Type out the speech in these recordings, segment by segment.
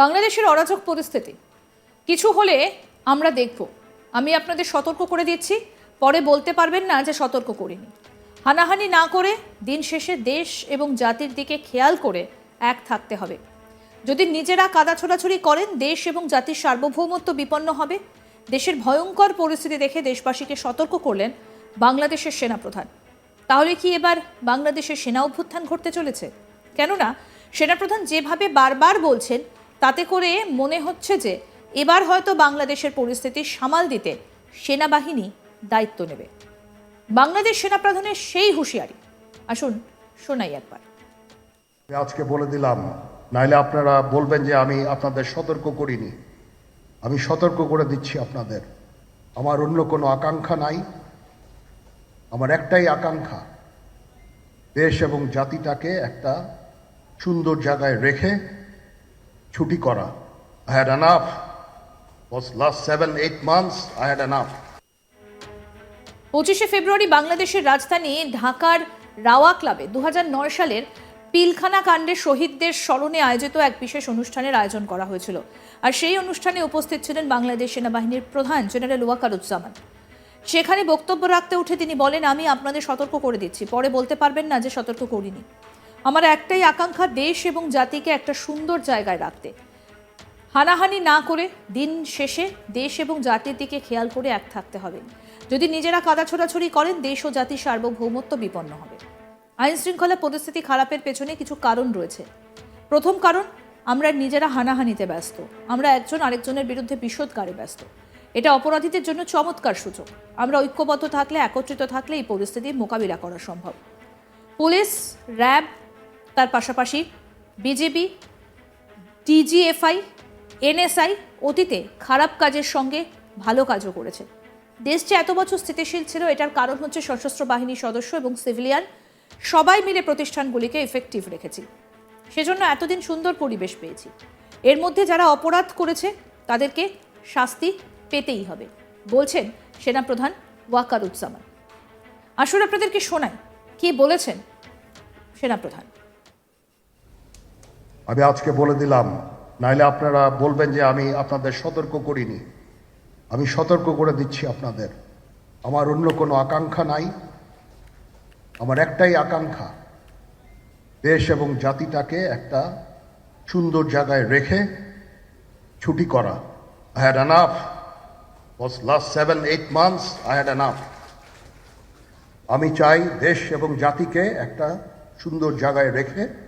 বাংলাদেশের অরাজক পরিস্থিতি। কিছু হলে আমরা দেখব। আমি আপনাদের সতর্ক করে দিচ্ছি। পরে বলতে পারবেন না যে সতর্ক করিনি। হানাহানি না করে দিন শেষে দেশ এবং জাতির দিকে খেয়াল করে এক থাকতে হবে। যদি নিজেরা কাদা ছোড়াছুড়ি করেন, দেশ এবং জাতির সার্বভৌমত্ব বিপন্ন হবে। দেশের ভয়ঙ্কর পরিস্থিতি দেখে দেশবাসীকে সতর্ক করলেন বাংলাদেশের সেনাপ্রধান। তাহলে কি এবার বাংলাদেশের সেনা অভ্যুত্থান ঘটতে চলেছে? কেননা, সেনাপ্রধান যেভাবে বারবার বলছেন তাতে করে মনে হচ্ছে যে এবার হয়তো বাংলাদেশের পরিস্থিতি সামাল দিতে সেনাবাহিনী দায়িত্ব নেবে। বাংলাদেশ সেনাপ্রধানের সেই হুঁশিয়ারি। আসুন শোনাই একবার। আজকে বলে দিলাম, নাইলে আপনারা বলবেন যে আমি আপনাদের সতর্ক করিনি। আমি সতর্ক করে দিচ্ছি আপনাদের। আমার অন্য কোনো আকাঙ্ক্ষা নাই। আমার একটাই আকাঙ্ক্ষা, দেশ এবং জাতিটাকে একটা সুন্দর জায়গায় রেখে ছুটি করা। আই হ্যাড অ্যানাফ পঁচিশে ফেব্রুয়ারি বাংলাদেশের রাজধানী ঢাকার রাওয়া ক্লাবে দু সালের পিলখানা কাণ্ডে শহীদদের স্মরণে আয়োজিত এক বিশেষ অনুষ্ঠানের আয়োজন করা হয়েছিল। আর সেই অনুষ্ঠানে উপস্থিত ছিলেন বাংলাদেশ সেনাবাহিনীর প্রধান জেনারেল ওয়াকারুজ্জামান। সেখানে বক্তব্য রাখতে উঠে তিনি বলেন, আমি আপনাদের সতর্ক করে দিচ্ছি। পরে বলতে পারবেন না যে সতর্ক করিনি। আমার একটাই আকাঙ্ক্ষা দেশ এবং জাতিকে একটা সুন্দর জায়গায় রাখতে। হানাহানি না করে দিন শেষে দেশ এবং জাতির দিকে খেয়াল করে এক থাকতে হবে। যদি নিজেরা কাদা ছোড়াছড়ি করেন, দেশ ও জাতির সার্বভৌমত্ব বিপন্ন হবে। আইন শৃঙ্খলা পরিস্থিতি খারাপের পেছনে কিছু কারণ রয়েছে। প্রথম কারণ, আমরা নিজেরা হানাহানিতে ব্যস্ত। আমরা একজন আরেকজনের বিরুদ্ধে বিষোদগারে ব্যস্ত। এটা অপরাধীদের জন্য চমৎকার সুযোগ। আমরা ঐক্যবদ্ধ থাকলে, একত্রিত থাকলে এই পরিস্থিতির মোকাবিলা করা সম্ভব। পুলিশ, র্যাব তার পাশাপাশি বিজেপি ডিজিএফআই এনএসআই অতীতে খারাপ কাজের সঙ্গে ভালো কাজও করেছে। দেশ যে এত বছর স্থিতিশীল ছিল, এটার কারণ হচ্ছে সশস্ত্র বাহিনীর সদস্য এবং সিভিলিয়ান। সবাই মিলে প্রতিষ্ঠানগুলিকে এফেক্টিভ রেখেছি। সেজন্য এতদিন সুন্দর পরিবেশ পেয়েছি। এর মধ্যে যারা অপরাধ করেছে, তাদেরকে শাস্তি পেতেই হবে, বলছেন সেনাপ্রধান ওয়াকারুজ্জামান। আসলে আপনাদেরকে শোনাই, কি বলেছেন সেনাপ্রধান? আমি আজকে বলে দিলাম, নাইলে আপনারা বলবেন যে আমি আপনাদের সতর্ক করিনি। আমি সতর্ক করে দিচ্ছি আপনাদের। আমার অন্য কোনো আকাঙ্ক্ষা নাই। আমার একটাই আকাঙ্ক্ষা, দেশ এবং জাতিটাকে একটা সুন্দর জায়গায় রেখে ছুটি করা। I had enough was last seven eight months I had enough আমি চাই দেশ এবং জাতিকে একটা সুন্দর জায়গায় রেখে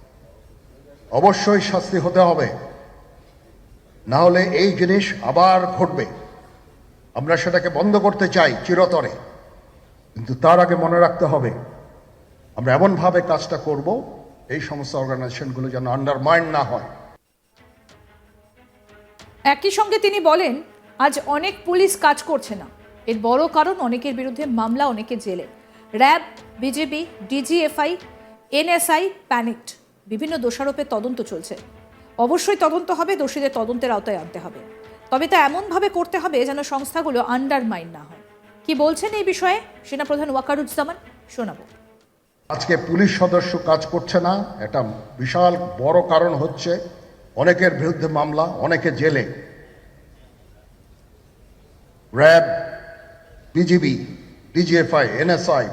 অবশ্যই শাস্তি হতে হবে। না হলে এই জিনিস আবার ঘটবে। আমরা সেটাকে বন্ধ করতে চাই চিরতরে। কিন্তু তার আগে মনে রাখতে হবে, আমরা এমনভাবে কাজটা করব, এই সমস্ত অর্গানাইজেশনগুলো যেন আন্ডারমাইন্ড না হয়। একই সঙ্গে তিনি বলেন, আজ অনেক পুলিশ কাজ করছে না। এর বড় কারণ অনেকের বিরুদ্ধে মামলা, অনেকে জেলে। RAB, BJP, DGFI, NSI, panicked. বিভিন্ন দোষারোপের তদন্ত চলছে। অবশ্যই তদন্ত হবে, দোষীদের তদন্তের আওতায় আনতে হবে। তবে তা এমনভাবে করতে হবে যেন সংস্থাগুলো আন্ডারমাইন না হয়। কি বলছেন এই বিষয়ে? সেনাপ্রধান ওয়াকারুজ্জামান, শোনাবো। আজকে পুলিশ সদস্য কাজ করছে না, এটা বিশাল বড় কারণ হচ্ছে অনেকের বিরুদ্ধে মামলা, অনেকে জেলে। RAB, BGB, DGFI, NSI,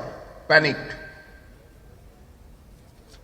panicked.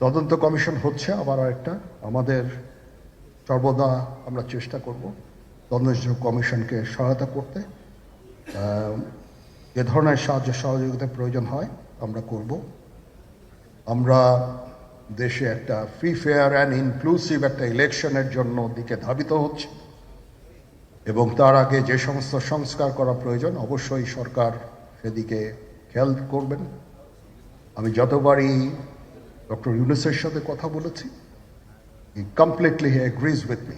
তদন্ত কমিশন হচ্ছে, আবার একটা আমাদের সর্বদা আমরা চেষ্টা করব তদন্ত কমিশনকে সহায়তা করতে। যে ধরনের সাহায্য সহযোগিতার প্রয়োজন হয়, আমরা করব। আমরা দেশে একটা ফ্রি ফেয়ার অ্যান্ড ইনক্লুসিভ একটা ইলেকশনের জন্য দিকে ধাবিত হচ্ছে। এবং তার আগে যে সমস্ত সংস্কার করা প্রয়োজন, অবশ্যই সরকার সেদিকে খেয়াল করবেন। আমি যতবারই ডক্টর ইউনুসের সাথে কথা বলেছি। He completely he agrees with me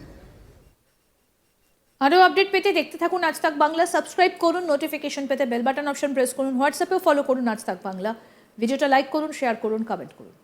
আরও আপডেট পেতে দেখতে থাকুন আজ তাক বাংলা। সাবস্ক্রাইব করুন নোটিফিকেশন পেতে বেল বাটন অপশন প্রেস করুন। হোয়াটসঅ্যাপেও ফলো করুন আজ তাক বাংলা। ভিডিওটা লাইক করুন শেয়ার করুন কমেন্ট করুন।